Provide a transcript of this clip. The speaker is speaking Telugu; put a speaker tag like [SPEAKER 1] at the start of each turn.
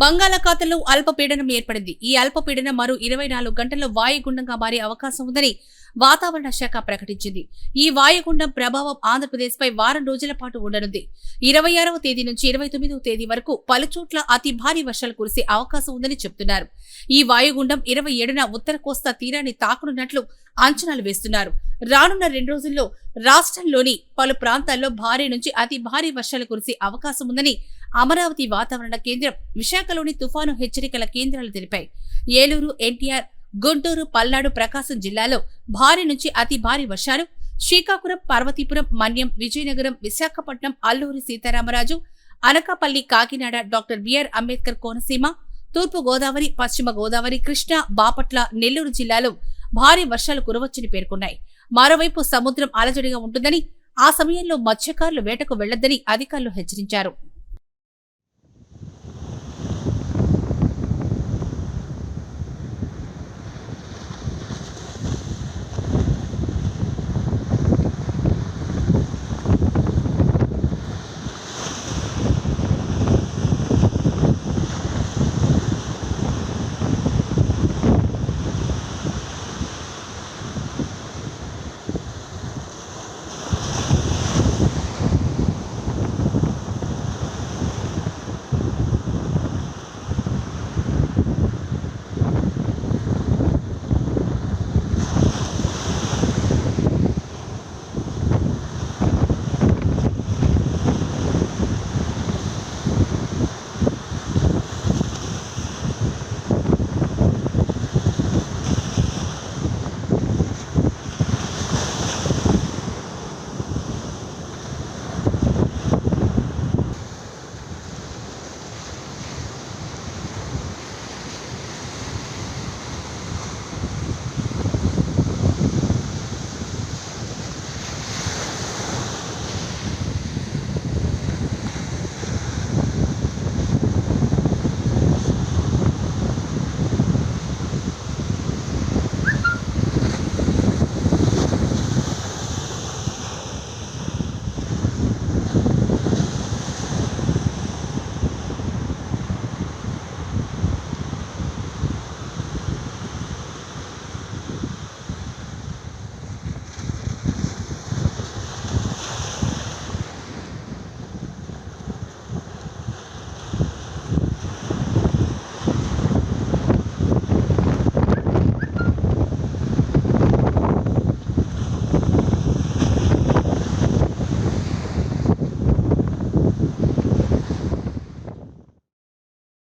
[SPEAKER 1] బంగాళాఖాతంలో అల్పపీడనం ఏర్పడింది. ఈ అల్పపీడనం మరో ఇరవై నాలుగు గంటల్లో వాయుగుండంగా మారే అవకాశం ఉందని వాతావరణ శాఖ ప్రకటించింది. ఈ వాయుగుండం ప్రభావం ఆంధ్రప్రదేశ్పై వారం రోజుల పాటు ఉండనుంది. ఇరవై ఆరవ తేదీ నుంచి ఇరవై తొమ్మిదవ తేదీ వరకు పలుచోట్ల అతి భారీ వర్షాలు కురిసే అవకాశం ఉందని చెబుతున్నారు ఈ వాయుగుండం ఇరవై ఏడున ఉత్తర కోస్తా తీరాన్ని తాకనున్నట్లు అంచనాలు వేస్తున్నారు. రానున్న రెండు రోజుల్లో రాష్ట్రంలోని పలు ప్రాంతాల్లో భారీ నుంచి అతి భారీ వర్షాలు కురిసే అవకాశం ఉందని అమరావతి వాతావరణ కేంద్రం విశాఖలోని తుఫాను హెచ్చరికల కేంద్రాలు తెలిపాయి. ఏలూరు ఎన్టీఆర్ గుంటూరు పల్నాడు ప్రకాశం జిల్లాలో భారీ నుంచి అతి భారీ వర్షాలు. Srikakulam Parvathipuram Manyam Vizianagaram Visakhapatnam Alluri Sitaramaraju Anakapalli Kakinada doctor B R Ambedkar Konaseema తూర్పు గోదావరి పశ్చిమ గోదావరి కృష్ణా బాపట్ల నెల్లూరు జిల్లాలో భారీ వర్షాలు కురవచ్చని పేర్కొన్నాయి. మరోవైపు సముద్రం అలజడిగా ఉంటుందని ఆ సమయంలో మత్స్యకారులు వేటకు వెళ్ళొద్దని అధికారులు హెచ్చరించారు.